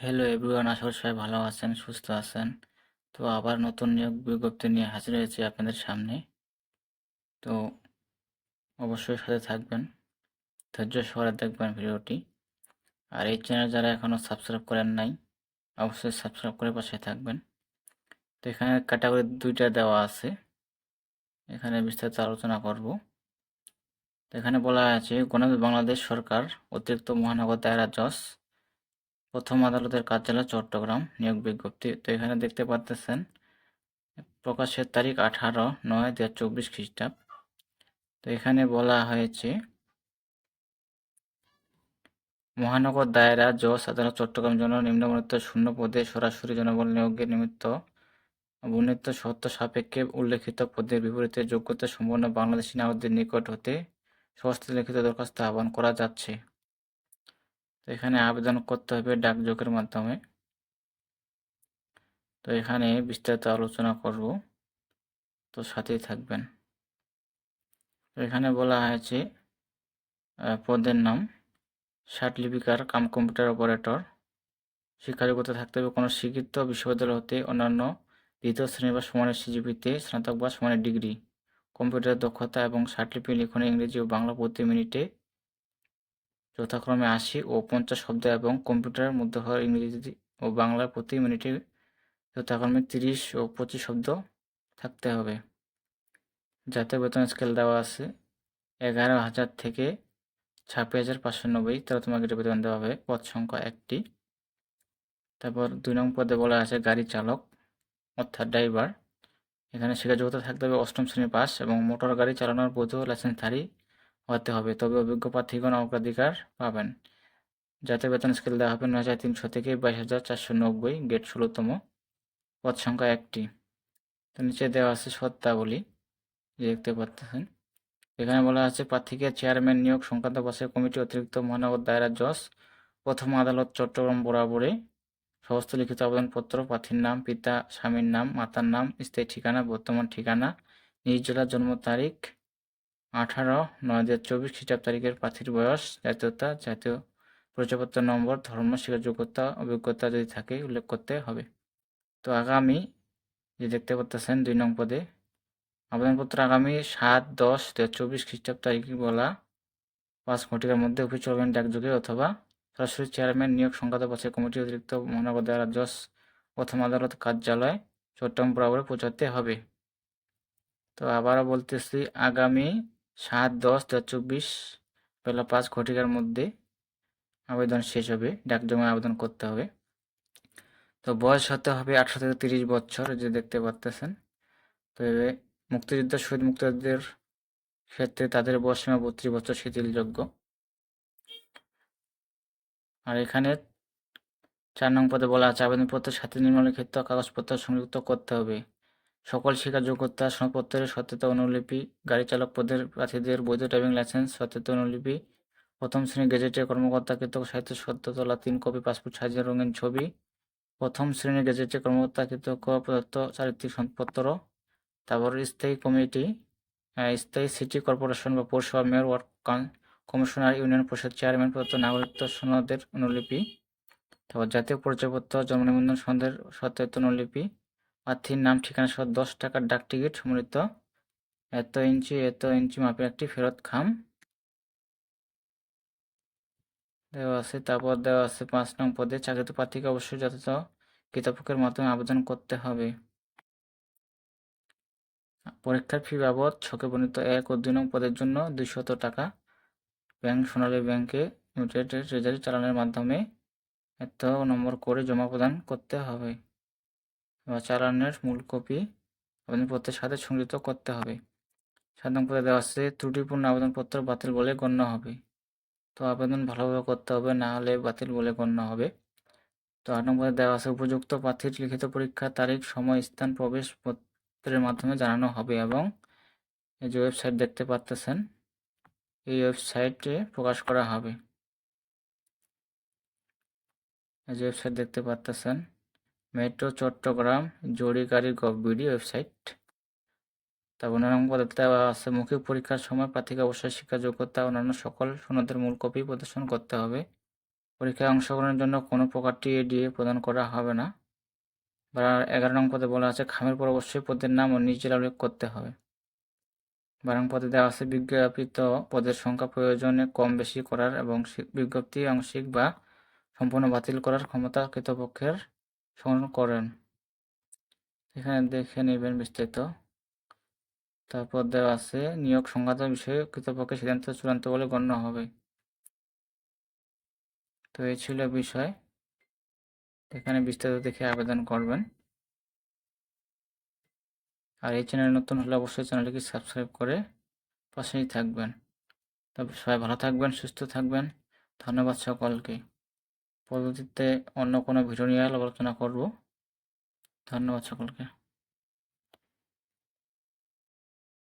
Hello everyone আশা করি সবাই ভালো আছেন, সুস্থ আছেন। তো আবার নতুন নিয়োগ বিজ্ঞপ্তি নিয়ে হাজির হয়েছি আপনাদের সামনে। তো অবশ্যই সাথে থাকবেন, ধৈর্য সহকারে দেখবেন ভিডিওটি। আর এই চ্যানেল যারা এখনও সাবস্ক্রাইব করেন নাই, অবশ্যই সাবস্ক্রাইব করে পাশে থাকবেন। তো এখানে ক্যাটাগরি দুইটা দেওয়া আছে। এখানে বিস্তারিত আলোচনা করব। তো এখানে বলা আছে গণতন্ত্র বাংলাদেশ সরকার অতিরিক্ত মহানগর দায়রা জজ। প্রথম আদালতের কার্যালয় চট্টগ্রাম নিয়োগ বিজ্ঞপ্তি। তো এখানে দেখতে পাচ্তেছেন প্রকাশের তারিখ আঠারো নয় দু হাজার চব্বিশ খ্রিস্টাব্দ। তো এখানে বলা হয়েছে, মহানগর দায়রা জজ, আদালত চট্টগ্রাম জন্য নিম্নবর্ণিত শূন্য পদে সরাসরি জনবল নিয়োগের নিমিত্ত বর্ণিত সত্য সাপেক্ষে উল্লেখিত পদের বিপরীতে যোগ্যতা সম্পন্ন বাংলাদেশি নাগরিকদের নিকট হতে সমস্ত লিখিত দরখাস্ত আহ্বান করা যাচ্ছে। এখানে আবেদন করতে হবে ডাকযোগের মাধ্যমে। তো এখানে বিস্তারিত আলোচনা করব। তো সাথেই থাকবেন। এখানে বলা হয়েছে পদের নাম লিপিকার কাম কম্পিউটার অপারেটর শিক্ষাযোগ্যতা থাকতে হবে কোনো স্বীকৃত বিশ্ববিদ্যালয় হতে অন্যান্য দ্বিতীয় শ্রেণি বা সমানের সিজিপিতে স্নাতক বা সমানের ডিগ্রি। কম্পিউটার দক্ষতা এবং ষাটলিপি লিখনে ইংরেজি ও বাংলা প্রতি মিনিটে যথাক্রমে আশি ও পঞ্চাশ শব্দ এবং কম্পিউটারের মধ্যে হওয়ার ইংরেজি ও বাংলা প্রতি মিনিটে যথাক্রমে তিরিশ ও পঁচিশ শব্দ থাকতে হবে। যাতে বেতন স্কেল দেওয়া আছে। এগারো হাজার থেকে ছাব্বিশ হাজার পাঁচশো নব্বই তেরোতম গ্রেডে বেতন দেওয়া হবে। পদ সংখ্যা একটি। তারপর দুই নং পদে বলা আছে গাড়ি চালক অর্থাৎ ড্রাইভার এখানে শিক্ষাযোগ্যতা থাকতে হবে অষ্টম শ্রেণি পাস এবং মোটর গাড়ি চালানোর বৈধ লাইসেন্সধারী হতে হবে। তবে অভিজ্ঞ প্রার্থীগণ অগ্রাধিকার পাবেন। জাতীয় বেতন স্কেল দেওয়া হবে নয় হাজার তিনশো থেকে বাইশ হাজার চারশো নব্বই, গেট ষোলোতম পদ সংখ্যা একটি। তো নিচে দেওয়া আছে শর্তাবলী, যে দেখতে পাচ্ছেন। এখানে বলা আছে, প্রার্থীকে চেয়ারম্যান নিয়োগ সংক্রান্ত বসে কমিটি অতিরিক্ত মহানগর দায়রা জজ, প্রথম আদালত, চট্টগ্রাম বরাবরে সমস্ত লিখিত আবেদনপত্র, প্রার্থীর নাম, পিতা, স্বামীর নাম, মাতার নাম, স্থায়ী ঠিকানা, বর্তমান ঠিকানা, নিজ জেলার জন্ম তারিখ আঠারো নয় হাজার চব্বিশ খ্রিস্টাব্দ তারিখের প্রার্থীর বয়স, জাতীয়তা, জাতীয় পরিচয়পত্র নম্বর, ধর্ম, শিক্ষা, যোগ্যতা, অভিজ্ঞতা যদি থাকে উল্লেখ করতে হবে। তো আগামী যে দেখতে পাচ্ছেন দুই নং পদে, আবেদনপত্র আগামী সাত দশ দু হাজার চব্বিশ খ্রিস্টাব্দ তারিখে বলা পাঁচ ঘটিকার মধ্যে অফিস চলবেন ডাকযোগে অথবা সরাসরি চেয়ারম্যান নিয়োগ সংক্রান্ত বছর কমিটি অতিরিক্ত মহানগর দায়রা জজ, প্রথম আদালত কার্যালয়, চট্টগ্রাম বরাবর পৌঁছাতে হবে। তো আবারও বলতেছি, আগামী সাত, দশ দু হাজার চব্বিশ, বেলা পাঁচ ঘটিকার মধ্যে আবেদন শেষ হবে। ডাকজমে আবেদন করতে হবে। তো বয়স হতে হবে আঠারো থেকে তিরিশ বছর যে দেখতে পাচ্তেছেন তো মুক্তিযুদ্ধ, শহীদ মুক্তিযোদ্ধাদের ক্ষেত্রে তাদের বয়সীমা বত্রিশ বছর শিথিলযোগ্য। আর এখানে চার নং পদে বলা আছে আবেদনপত্রের সাথে নিম্নলিখিত কাগজপত্র সংযুক্ত করতে হবে। সকল শিক্ষা যোগ্যতা সনদপত্রের সত্যতা অনুলিপি, গাড়ি চালক পদের প্রার্থীদের বৈধ ড্রাইভিং লাইসেন্স, সত্যতা অনুলিপি, প্রথম শ্রেণি গেজেটের কর্মকর্তাকৃত সাহিত্য সত্যতলা তিন কপি, পাসপোর্ট সাইজের রঙিন ছবি, প্রথম শ্রেণির গেজেটের কর্মকর্তাকৃত প্রদত্ত চারিত্রিক সম্পত্র তারপর স্থায়ী কমিটি স্থায়ী সিটি কর্পোরেশন বা পৌরসভা মেয়র, ওয়ার্ড কমিশনার, ইউনিয়ন পরিষদ চেয়ারম্যান প্রদত্ত নাগরিকত্ব সনদের অনুলিপি, তারপর জাতীয় পরিচয়পত্র, জন্ম নিবন্ধন সনদের সত্যায়িত অনুলিপি প্রার্থীর নাম, ঠিকানা সহ দশ টাকার ডাক টিকিট সম্মিলিত এত ইঞ্চি এত ইঞ্চি মাপের একটি ফেরত খাম। দেওয়া আছে, তারপর দেওয়া আছে পাঁচ নং পদে। চাকরিত প্রার্থীকে অবশ্যই যথাযথ কৃতপক্ষের মাধ্যমে আবেদন করতে হবে। পরীক্ষার ফি বাবদ ছকে বর্ণিত এক ও দুই নং পদের জন্য দুইশত টাকা। ব্যাংক, সোনালী ব্যাংকে লিমিটেড ট্রেজারি চালানোর মাধ্যমে এত নম্বর করে জমা প্রদান করতে হবে। বা চালানের মূল কপি আবেদনপত্রের সাথে সংযুক্ত করতে হবে। পদে দেওয়া আছে, ত্রুটিপূর্ণ আবেদনপত্র বাতিল বলে গণ্য হবে। তো আবেদন ভালোভাবে করতে হবে, না হলে বাতিল বলে গণ্য হবে। তো আট নম্বরে দেওয়া আছে, উপযুক্ত প্রার্থীর লিখিত পরীক্ষার তারিখ, সময়, স্থান প্রবেশ মাধ্যমে জানানো হবে এবং এই যে ওয়েবসাইট দেখতে পাচ্তেছেন এই ওয়েবসাইটে প্রকাশ করা হবে। এই যে ওয়েবসাইট দেখতে পাচ্তেছেন মেট্রো চট্টগ্রাম জরিগারি গভবিডি ওয়েবসাইট। তারপর নরম পদে দেওয়া আছে, মৌখিক পরীক্ষার সময় প্রার্থীকে অবশ্যই শিক্ষা যোগ্যতা অন্যান্য সকল সনদের মূল কপি প্রদর্শন করতে হবে। পরীক্ষায় অংশগ্রহণের জন্য কোনো প্রকার টিএডিএ প্রদান করা হবে না। বা এগারো নং পদে বলা আছে, খামের পর অবশ্যই পদের নাম ও নিজ জেলা উল্লেখ করতে হবে। বারো পদে দেওয়া আছে, বিজ্ঞাপিত পদের সংখ্যা প্রয়োজনে কম বেশি করার এবং বিজ্ঞপ্তি আংশিক বা সম্পূর্ণ বাতিল করার ক্ষমতা কৃতপক্ষের সংগ্রহ করেন। এখানে দেখে নেবেন বিস্তারিত। তারপর দেওয়া আছে, নিয়োগ সংক্রান্ত বিষয়ে কৃতপক্ষের সিদ্ধান্ত চূড়ান্ত বলে গণ্য হবে। তো এই ছিল বিষয়। এখানে বিস্তারিত দেখে আবেদন করবেন। আর এই চ্যানেল নতুন হলে অবশ্যই চ্যানেলটিকে সাবস্ক্রাইব করে পাশেই থাকবেন। তবে সবাই ভালো থাকবেন, সুস্থ থাকবেন। ধন্যবাদ সকলকে। পরবর্তীতে অন্য কোনো ভিডিও নিয়ে আলোচনা করব। ধন্যবাদ সকলকে।